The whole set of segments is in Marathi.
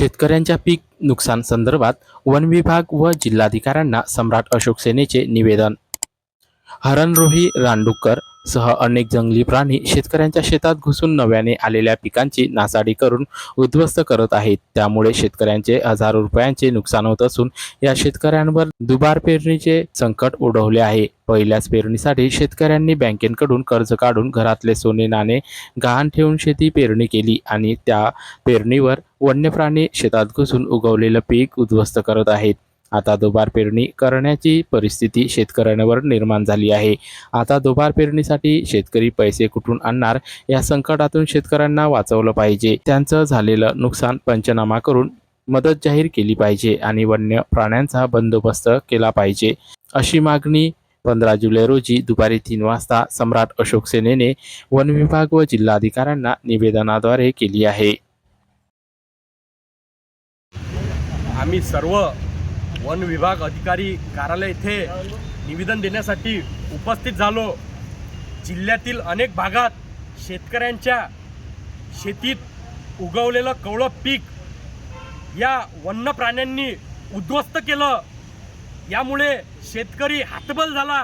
शेतकऱ्यांच्या पीक नुकसान संदर्भात वन विभाग व जिल्हाधिकाऱ्यांना सम्राट अशोक सेनेचे निवेदन. हरणरोही रानडुक्कर सह अनेक जंगली प्राणी शेतकऱ्यांच्या शेतात घुसून नव्याने आलेल्या पिकांची नासाडी करून उद्ध्वस्त करत आहेत. त्यामुळे शेतकऱ्यांचे हजारो रुपयांचे नुकसान होत असून या शेतकऱ्यांवर दुबार पेरणीचे संकट ओढवले आहे. पहिल्याच पेरणीसाठी शेतकऱ्यांनी बँकेकडून कर्ज काढून घरातले सोने नाणे गहाण ठेवून शेती पेरणी केली आणि त्या पेरणीवर वन्य प्राणी शेतात घुसून उगवलेलं पीक उद्ध्वस्त करत आहेत. आता दुबार पेरणी करण्याची परिस्थिती शेतकऱ्यांवर निर्माण झाली आहे. आता दुबार पेरणीसाठी शेतकरी पैसे कुठून आणणार? या संकटातून शेतकऱ्यांना वाचवलं पाहिजे. त्यांचं झालेलं नुकसान पंचनामा करून मदत जाहीर केली पाहिजे आणि वन्य प्राण्यांचा बंदोबस्त केला पाहिजे. अशी मागणी पंधरा जुलै रोजी दुपारी तीन वाजता सम्राट अशोक सेनेने वन विभाग व जिल्हाधिकाऱ्यांना निवेदनाद्वारे केली आहे. आम्ही सर्व वन विभाग अधिकारी कार्यालय येथे निवेदन देण्यासाठी उपस्थित झालो. जिल्ह्यातील अनेक भागात शेतकऱ्यांच्या शेतीत उगवलेलं कवळं पीक या वन्य प्राण्यांनी उद्ध्वस्त केलं. यामुळे शेतकरी हातबल झाला.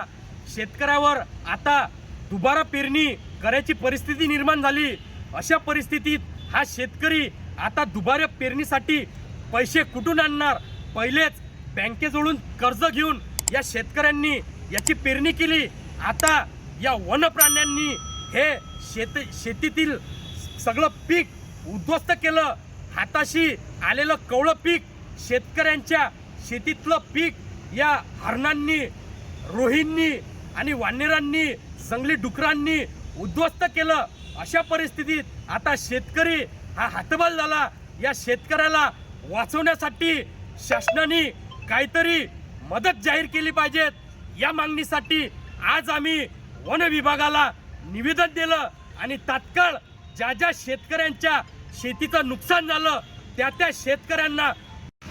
शेतकऱ्यावर आता दुबारा पेरणी करायची परिस्थिती निर्माण झाली. अशा परिस्थितीत हा शेतकरी आता दुबारा पेरणीसाठी पैसे कुठून आणणार? पहिलेच बँकेजवळून कर्ज घेऊन या शेतकऱ्यांनी याची पेरणी केली. आता या वनप्राण्यांनी हे शेत शेतीतील सगळं पीक उद्ध्वस्त केलं. हाताशी आलेलं कवळं पीक शेतकऱ्यांच्या शेतीतलं पीक या हरणांनी रोहींनी आणि वानेरांनी जंगली डुकरांनी उद्ध्वस्त केलं. अशा परिस्थितीत आता शेतकरी हा हातबल झाला. या शेतकऱ्याला वाचवण्यासाठी शासनाने काहीतरी मदत जाहीर केली पाहिजेत. या मागणीसाठी आज आम्ही वन विभागाला निवेदन दिलं आणि तात्काळ ज्या ज्या शेतकऱ्यांच्या शेतीचं नुकसान झालं त्या त्या शेतकऱ्यांना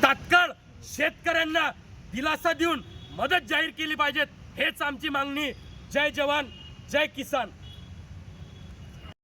तात्काळ शेतकऱ्यांना दिलासा देऊन मदत जाहीर केली पाहिजेत. हेच आमची मागणी. जय जवान जय किसान.